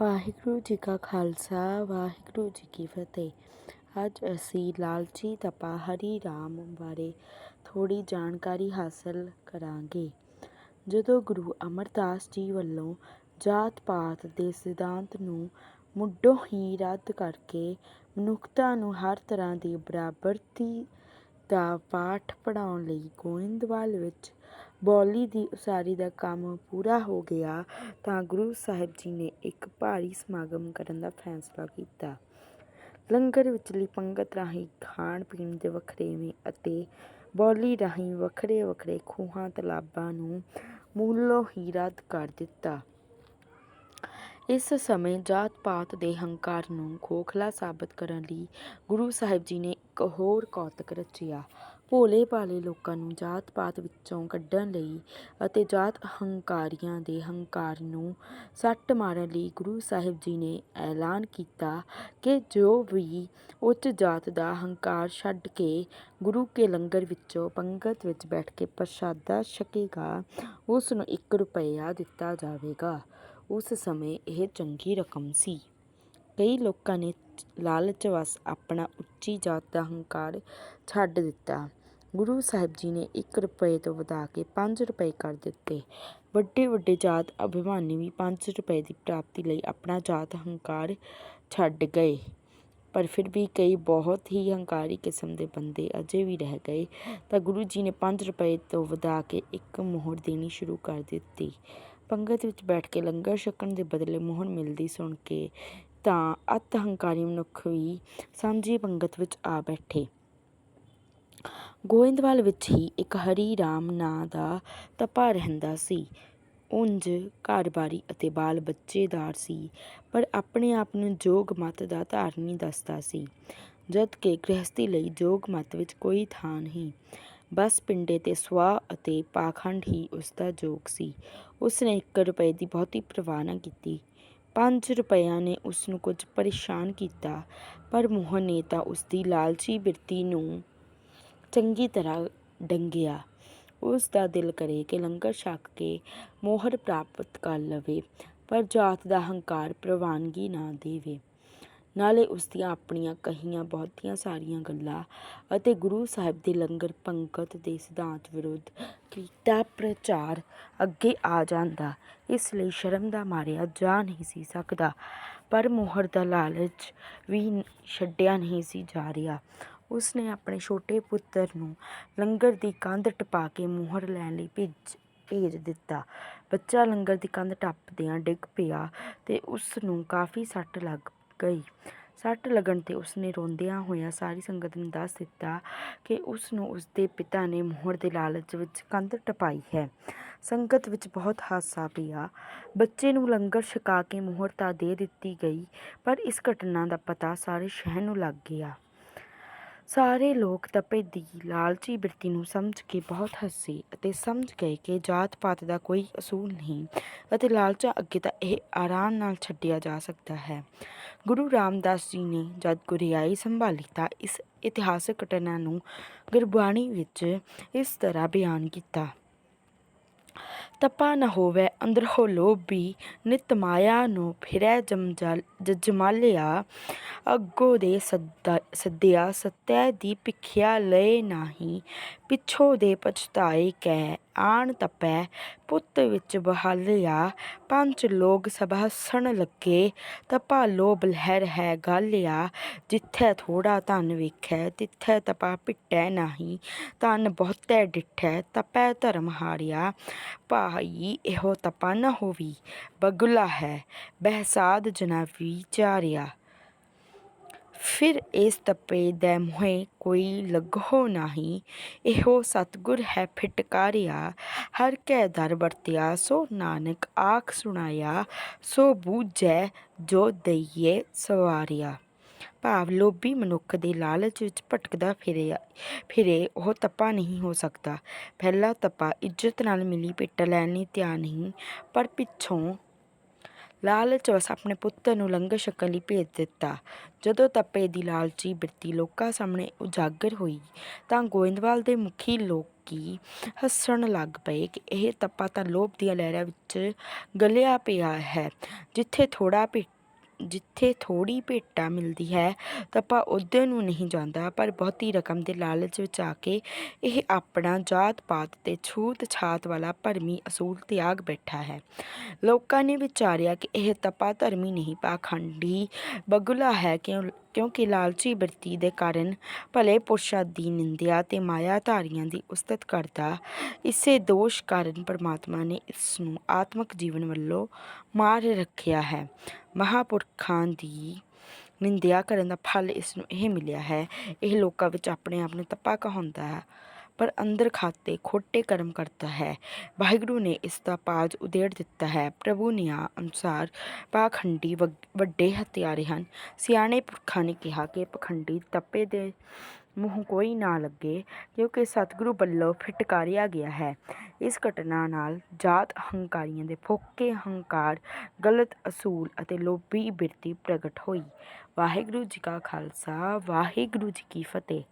ਵਾਹਿਗੁਰੂ ਜੀ ਕਾ ਖਾਲਸਾ, ਵਾਹਿਗੁਰੂ ਜੀ ਕੀ ਫਤਿਹ। ਅੱਜ ਅਸੀਂ ਲਾਲਚੀ ਤਪਾ ਹਰੀ ਰਾਮ ਬਾਰੇ ਥੋੜੀ ਜਾਣਕਾਰੀ ਹਾਸਲ ਕਰਾਂਗੇ। ਜਦੋਂ ਗੁਰੂ ਅਮਰਦਾਸ ਜੀ ਵੱਲੋਂ ਜਾਤ ਪਾਤ ਦੇ ਸਿਧਾਂਤ ਨੂੰ ਮੁੱਢੋਂ ਹੀ ਰੱਦ ਕਰਕੇ ਮਨੁੱਖਤਾ ਨੂੰ ਹਰ ਤਰ੍ਹਾਂ ਦੀ ਬਰਾਬਰਤੀ ਦਾ ਪਾਠ ਪੜਾਉਣ ਲਈ ਗੋਇੰਦਵਾਲ ਵਿੱਚ ਬੌਲੀ ਦੀ ਉਸਾਰੀ ਦਾ ਕੰਮ ਪੂਰਾ ਹੋ ਗਿਆ ਤਾਂ ਗੁਰੂ ਸਾਹਿਬ ਜੀ ਨੇ ਇੱਕ ਭਾਰੀ ਸਮਾਗਮ ਕਰਨ ਦਾ ਫੈਸਲਾ ਕੀਤਾ। ਲੰਗਰ ਵਿਚਲੀ ਪੰਗਤ ਰਾਹੀਂ ਖਾਣ ਪੀਣ ਦੇ ਵਖਰੇਵੇਂ ਅਤੇ ਬੌਲੀ ਰਾਹੀਂ ਵੱਖਰੇ ਵੱਖਰੇ ਖੂਹਾਂ ਤਲਾਬਾਂ ਨੂੰ ਮੂਲੋਂ ਹੀ ਰੱਦ ਕਰ ਦਿੱਤਾ। ਇਸ ਸਮੇਂ ਜਾਤ ਪਾਤ ਦੇ ਹੰਕਾਰ ਨੂੰ ਖੋਖਲਾ ਸਾਬਤ ਕਰਨ ਲਈ ਗੁਰੂ ਸਾਹਿਬ ਜੀ ਨੇ ਇੱਕ ਹੋਰ ਕੌਤਕ ਰਚਿਆ। ਭੋਲੇ ਭਾਲੇ ਲੋਕਾਂ ਨੂੰ ਜਾਤ ਪਾਤ ਵਿੱਚੋਂ ਕੱਢਣ ਲਈ ਅਤੇ ਜਾਤ ਹੰਕਾਰੀਆਂ ਦੇ ਹੰਕਾਰ ਨੂੰ ਸੱਟ ਮਾਰਨ ਲਈ ਗੁਰੂ ਸਾਹਿਬ ਜੀ ਨੇ ਐਲਾਨ ਕੀਤਾ ਕਿ ਜੋ ਵੀ ਉੱਚ ਜਾਤ ਦਾ ਹੰਕਾਰ ਛੱਡ ਕੇ ਗੁਰੂ ਕੇ ਲੰਗਰ ਵਿੱਚੋਂ ਪੰਗਤ ਵਿੱਚ ਬੈਠ ਕੇ ਪ੍ਰਸ਼ਾਦਾ ਛਕੇਗਾ, ਉਸ ਨੂੰ 1 ਰੁਪਇਆ ਦਿੱਤਾ ਜਾਵੇਗਾ। ਉਸ ਸਮੇਂ ਇਹ ਚੰਗੀ ਰਕਮ ਸੀ। ਕਈ ਲੋਕਾਂ ਨੇ ਲਾਲਚ ਵਸ ਆਪਣਾ ਉੱਚੀ ਜਾਤ ਦਾ ਹੰਕਾਰ ਛੱਡ ਦਿੱਤਾ। ਗੁਰੂ ਸਾਹਿਬ ਜੀ ਨੇ ਇੱਕ ਰੁਪਏ ਤੋਂ ਵਧਾ ਕੇ ਪੰਜ ਰੁਪਏ ਕਰ ਦਿੱਤੇ। ਵੱਡੇ ਵੱਡੇ ਜਾਤ ਅਭਿਮਾਨੀ ਵੀ ਪੰਜ ਰੁਪਏ ਦੀ ਪ੍ਰਾਪਤੀ ਲਈ ਆਪਣਾ ਜਾਤ ਹੰਕਾਰ ਛੱਡ ਗਏ। ਪਰ ਫਿਰ ਵੀ ਕਈ ਬਹੁਤ ਹੀ ਹੰਕਾਰੀ ਕਿਸਮ ਦੇ ਬੰਦੇ ਅਜੇ ਵੀ ਰਹਿ ਗਏ। ਤਾਂ ਗੁਰੂ ਜੀ ਨੇ 5 ਰੁਪਏ ਤੋਂ ਵਧਾ ਕੇ ਇੱਕ ਮੋਹਰ ਦੇਣੀ ਸ਼ੁਰੂ ਕਰ ਦਿੱਤੀ। ਪੰਗਤ ਵਿੱਚ ਬੈਠ ਕੇ ਲੰਗਰ ਛਕਣ ਦੇ ਬਦਲੇ ਮੋਹਰ ਮਿਲਦੀ ਸੁਣ ਕੇ ਤਾਂ ਅਤ ਹੰਕਾਰੀ ਮਨੁੱਖ ਵੀ ਸਾਂਝੀ ਪੰਗਤ ਵਿੱਚ ਆ ਬੈਠੇ। ਗੋਇੰਦਵਾਲ ਵਿੱਚ ਹੀ ਇੱਕ ਹਰੀ ਰਾਮ ਨਾਂ ਦਾ ਤਪਾ ਰਹਿੰਦਾ ਸੀ। ਉਂਝ ਘਰ-ਬਾਰੀ ਅਤੇ ਬਾਲ ਬੱਚੇਦਾਰ ਸੀ, ਪਰ ਆਪਣੇ ਆਪ ਨੂੰ ਜੋਗ ਮੱਤ ਦਾ ਧਾਰਨੀ ਦੱਸਦਾ ਸੀ, ਜਦ ਕਿ ਗ੍ਰਹਸਥੀ ਲਈ ਜੋਗ ਮੱਤ ਵਿੱਚ ਕੋਈ ਥਾਂ ਨਹੀਂ। ਬਸ ਪਿੰਡੇ ਤੇ ਸਵਾ ਅਤੇ ਪਾਖੰਡ ਹੀ ਉਸ ਦਾ ਜੋਗ ਸੀ। ਉਸ ਨੇ 1 ਰੁਪਏ ਦੀ ਬਹੁਤੀ ਪਰਵਾਹ ਨਾ ਕੀਤੀ। 5 ਰੁਪਇਆਂ ਨੇ ਉਸ ਨੂੰ ਕੁਝ ਪਰੇਸ਼ਾਨ ਕੀਤਾ, ਪਰ ਮੋਹਨ ਨੇ ਤਾਂ ਉਸ ਦੀ ਲਾਲਚੀ ਬਿਰਤੀ ਨੂੰ ਚੰਗੀ ਤਰ੍ਹਾਂ ਡੰਗਿਆ। ਉਸ ਦਾ ਦਿਲ ਕਰੇ ਕਿ ਲੰਗਰ ਛਕ ਕੇ ਮੋਹਰ ਪ੍ਰਾਪਤ ਕਰ ਲਵੇ, ਪਰ ਜਾਤ ਦਾ ਹੰਕਾਰ ਪ੍ਰਵਾਨਗੀ ਨਾ ਦੇਵੇ। ਨਾਲੇ ਉਸ ਦੀਆਂ ਆਪਣੀਆਂ ਕਹੀਆਂ ਬਹੁਤੀਆਂ ਸਾਰੀਆਂ ਗੱਲਾਂ ਅਤੇ ਗੁਰੂ ਸਾਹਿਬ ਦੇ ਲੰਗਰ ਪੰਗਤ ਦੇ ਸਿਧਾਂਤ ਵਿਰੁੱਧ ਕੀਤਾ ਪ੍ਰਚਾਰ ਅੱਗੇ ਆ ਜਾਂਦਾ, ਇਸ ਲਈ ਸ਼ਰਮ ਦਾ ਮਾਰਿਆ ਜਾ ਨਹੀਂ ਸੀ ਸਕਦਾ। ਪਰ ਮੋਹਰ ਦਾ ਲਾਲਚ ਵੀ ਛੱਡਿਆ ਨਹੀਂ ਸੀ ਜਾ ਰਿਹਾ। ਉਸ ਨੇ ਆਪਣੇ ਛੋਟੇ ਪੁੱਤਰ ਨੂੰ ਲੰਗਰ ਦੀ ਕੰਧ ਟਪਾ ਕੇ ਮੋਹਰ ਲੈਣ ਲਈ ਭੇਜ ਭੇਜ ਦਿੱਤਾ। ਬੱਚਾ ਲੰਗਰ ਦੀ ਕੰਧ ਟੱਪਦਿਆਂ ਡਿੱਗ ਪਿਆ ਅਤੇ ਉਸ ਨੂੰ ਕਾਫੀ ਸੱਟ ਲੱਗ ਗਈ। ਸੱਟ ਲੱਗਣ ਤੇ ਉਸਨੇ ਰੋਂਦਿਆਂ ਹੋਇਆਂ ਸਾਰੀ ਸੰਗਤ ਨੂੰ ਦੱਸ ਦਿੱਤਾ ਕਿ ਉਸ ਨੂੰ ਉਸਦੇ ਪਿਤਾ ਨੇ ਮੋਹਰ ਦੇ ਲਾਲਚ ਵਿੱਚ ਕੰਧ ਟਪਾਈ ਹੈ। ਸੰਗਤ ਵਿੱਚ ਬਹੁਤ ਹਾਸਾ ਪਿਆ। ਬੱਚੇ ਨੂੰ ਲੰਗਰ ਛਕਾ ਕੇ ਮੋਹਰ ਤਾਂ ਦੇ ਦਿੱਤੀ ਗਈ, ਪਰ ਇਸ ਘਟਨਾ ਦਾ ਪਤਾ ਸਾਰੇ ਸ਼ਹਿਰ ਨੂੰ ਲੱਗ ਗਿਆ। ਸਾਰੇ ਲੋਕ ਤਪੇ ਦੀ ਲਾਲਚੀ ਬਿਰਤੀ ਨੂੰ ਸਮਝ ਕੇ ਬਹੁਤ ਹੱਸੇ ਅਤੇ ਸਮਝ ਗਏ ਕਿ ਜਾਤ ਪਾਤ ਦਾ ਕੋਈ ਅਸੂਲ ਨਹੀਂ ਅਤੇ ਲਾਲਚਾ ਅੱਗੇ ਤਾਂ ਇਹ ਆਰਾਮ ਨਾਲ ਛੱਡਿਆ ਜਾ ਸਕਦਾ ਹੈ। ਗੁਰੂ ਰਾਮਦਾਸ ਜੀ ਨੇ ਜਦ ਗੁਰਿਆਈ ਸੰਭਾਲੀ ਤਾਂ ਇਸ ਇਤਿਹਾਸਕ ਘਟਨਾ ਨੂੰ ਗੁਰਬਾਣੀ ਵਿੱਚ ਇਸ ਤਰ੍ਹਾਂ ਬਿਆਨ ਕੀਤਾ। ਤਪਾ ਨ ਹੋਵੈ ਅੰਦਰੋਂ ਲੋਭੀ, ਨਿਤ ਮਾਇਆ ਨੂੰ ਫਿਰੈ ਜਮਜਲ ਜਜਮਾਲਿਆ, ਅੱਗੋ ਦੇ ਸੱਦਾ, ਸੱਦਿਆ, ਸਤੈ ਦੀ ਭਿਖਿਆ ਲਏ ਨਾਹੀ, ਪਿਛੋ ਦੇ ਪਛਤਾਏ ਕੈ ਆਣ ਤਪੈ, ਪੁੱਤ ਵਿੱਚ ਬਹਾਲਿਆ। ਪੰਚ ਲੋਗ ਸਭਾ ਸਣ ਲੱਗੇ। ਤਪਾ ਲੋਭ ਲਹਿਰ ਹੈ ਗਾਲਿਆ। ਜਿੱਥੇ ਥੋੜਾ ਧਨ ਵੇਖੈ, ਤਿੱਥੈ ਤਪਾ ਪਿੱਟੈ ਨਾਹੀ। ਧਨ ਬਹੁਤੈ ਡਿਠੈ, ਤਪੈ ਧਰਮ ਹਾਰਿਆ। ਭਾਈ, ਇਹੋ ਤਪਾ ਨ ਹੋਵੀ। ਬਗੁਲਾ ਹੈ, ਬਹਿਸਾਦ ਜਨਾ ਵਿਚਾਰਿਆ ਫਿਰ ਇਸ ਤਪੇ ਦੇ ਕੋਈ ਲੱਗੋ ਨਹੀਂ। ਇਹੋ ਸਤਿਗੁਰ ਹੈ ਫਿਟਕਾਰਿਆ, ਹਰ ਕੈ ਦਰ ਵਰਤਿਆ, ਸੋ ਨਾਨਕ ਆਖ ਸੁਣਾਇਆ, ਸੋ ਬੂਝੈ ਜੋ ਦਈਏ ਸਵਾਰਿਆ। ਭਾਵ ਲੋਭੀ ਮਨੁੱਖ ਦੇ ਲਾਲਚ ਵਿੱਚ ਭਟਕਦਾ ਫਿਰੇ ਫਿਰੇ, ਉਹ ਤਪਾ ਨਹੀਂ ਹੋ ਸਕਦਾ। ਪਹਿਲਾ ਤਪਾ ਇੱਜ਼ਤ ਨਾਲ ਮਿਲੀ ਪਿੱਟ ਲੈਣ ਲਈ ਤਿਆਰ ਨਹੀਂ, ਪਰ ਪਿੱਛੋਂ ਲਾਲਚ ਵਸ ਆਪਣੇ ਪੁੱਤਰ ਨੂੰ ਲੰਗਰ ਛਕਣ ਲਈ ਭੇਜ ਦਿੱਤਾ। ਜਦੋਂ ਤੱਪੇ ਦੀ ਲਾਲਚੀ ਬਿਰਤੀ ਲੋਕਾਂ ਸਾਹਮਣੇ ਉਜਾਗਰ ਹੋਈ, ਤਾਂ ਗੋਇੰਦਵਾਲ ਦੇ ਮੁਖੀ ਲੋਕੀ ਹੱਸਣ ਲੱਗ ਪਏ ਕਿ ਇਹ ਤੱਪਾ ਤਾਂ ਲੋਭ ਦੀਆਂ ਲਹਿਰਾਂ ਵਿੱਚ ਗਲਿਆ ਪਿਆ ਹੈ, ਜਿੱਥੇ ਥੋੜਾ ਭੇ ਜਿੱਥੇ ਥੋੜ੍ਹੀ ਭੇਟਾ ਮਿਲਦੀ ਹੈ ਤੱਪਾ ਉਧਰ ਨੂੰ ਨਹੀਂ ਜਾਂਦਾ। ਪਰ ਬਹੁਤੀ ਰਕਮ ਦੇ ਲਾਲਚ ਵਿੱਚ ਆ ਕੇ ਇਹ ਆਪਣਾ ਜਾਤ ਪਾਤ ਤੇ ਛੂਤ ਛਾਤ ਵਾਲਾ ਭਰਮੀ ਅਸੂਲ ਤਿਆਗ ਬੈਠਾ ਹੈ। ਲੋਕਾਂ ਨੇ ਵਿਚਾਰਿਆ ਕਿ ਇਹ ਤਪਾ ਧਰਮੀ ਨਹੀਂ, ਪਾਖੰਡੀ ਬਗੁਲਾ ਹੈ ਕਿਉਂ, ਕਿਉਂਕਿ ਲਾਲਚੀ ਬਿਰਤੀ ਦੇ ਕਾਰਨ ਭਲੇ ਪੁਰਸ਼ਾਂ ਦੀ ਨਿੰਦਿਆ ਤੇ ਮਾਇਆਧਾਰੀਆਂ ਦੀ ਉਸਤਤ ਕਰਦਾ। ਇਸੇ ਦੋਸ਼ ਕਾਰਨ ਪਰਮਾਤਮਾ ਨੇ ਇਸ ਨੂੰ ਆਤਮਿਕ ਜੀਵਨ ਵੱਲੋਂ ਮਾਰ ਰੱਖਿਆ ਹੈ। ਮਹਾਪੁਰਖਾਂ ਦੀ ਨਿੰਦਿਆ ਕਰਨ ਦਾ ਫਲ ਇਸ ਨੂੰ ਇਹ ਮਿਲਿਆ ਹੈ, ਇਹ ਲੋਕਾਂ ਵਿੱਚ ਆਪਣੇ ਆਪ ਨੂੰ ਤਪਾ ਕਹਾਉਂਦਾ ਹੈ, ਪਰ ਅੰਦਰ ਖਾਤੇ ਖੋਟੇ ਕਰਮ ਕਰਦਾ ਹੈ। ਵਾਹਿਗੁਰੂ ਨੇ ਇਸ ਦਾ ਪਾਜ ਉਦੇੜ ਦਿੱਤਾ ਹੈ। ਪ੍ਰਭੂ ਨਿਆਂ ਅਨੁਸਾਰ ਪਾਖੰਡੀ ਵੱਡੇ ਹਥਿਆਰੇ ਹਨ। ਸਿਆਣੇ ਪੁਰਖਾਂ ਨੇ ਕਿਹਾ ਕਿ ਪਖੰਡੀ ਤਪੇ ਦੇ ਮੂੰਹ ਕੋਈ ਨਾ ਲੱਗੇ, ਕਿਉਂਕਿ ਸਤਿਗੁਰੂ ਵੱਲੋਂ ਫਿਟਕਾਰਿਆ ਗਿਆ ਹੈ। ਇਸ ਘਟਨਾ ਨਾਲ ਜਾਤ ਹੰਕਾਰੀਆਂ ਦੇ ਫੋਕੇ ਹੰਕਾਰ, ਗਲਤ ਅਸੂਲ ਅਤੇ ਲੋਭੀ ਬਿਰਤੀ ਪ੍ਰਗਟ ਹੋਈ। ਵਾਹਿਗੁਰੂ ਜੀ ਕਾ ਖਾਲਸਾ, ਵਾਹਿਗੁਰੂ ਜੀ ਕੀ ਫਤਿਹ।